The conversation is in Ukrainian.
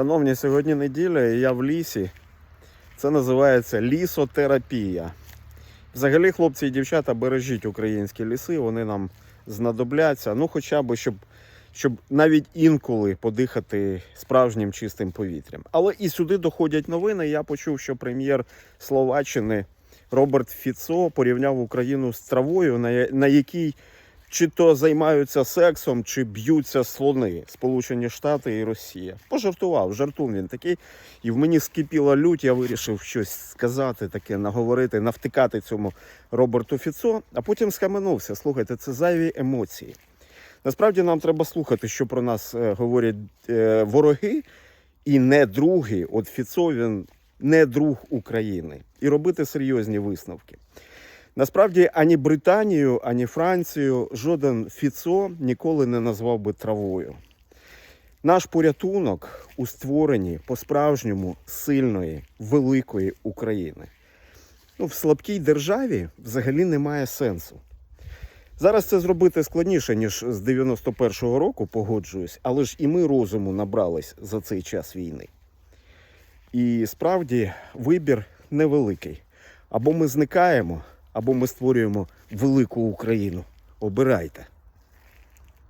Шановні, сьогодні неділя і я в лісі. Це називається лісотерапія. Взагалі, хлопці і дівчата, бережіть українські ліси, вони нам знадобляться. Ну, хоча б, щоб, щоб навіть інколи подихати справжнім чистим повітрям. Але і сюди доходять новини. Я почув, що прем'єр Словаччини Роберт Фіцо порівняв Україну з травою, на, якій чи то займаються сексом, чи б'ються слони Сполучені Штати і Росія. Пожартував, жартун він такий. І в мені скипіла лють, я вирішив щось сказати, таке, наговорити, навтикати цьому Роберту Фіцо, а потім схаменувся. Слухайте, це зайві емоції. Насправді нам треба слухати, що про нас е, говорять е, вороги і не други. От Фіцо він не друг України. І робити серйозні висновки. Насправді ані Британію, ані Францію жоден Фіцо ніколи не назвав би травою. Наш порятунок у створенні по-справжньому сильної, великої України. Ну, в слабкій державі взагалі немає сенсу. Зараз це зробити складніше, ніж з 91-го року, погоджуюсь, але ж і ми розуму набрались за цей час війни. І справді вибір невеликий. Або ми зникаємо, або ми створюємо велику Україну. Обирайте.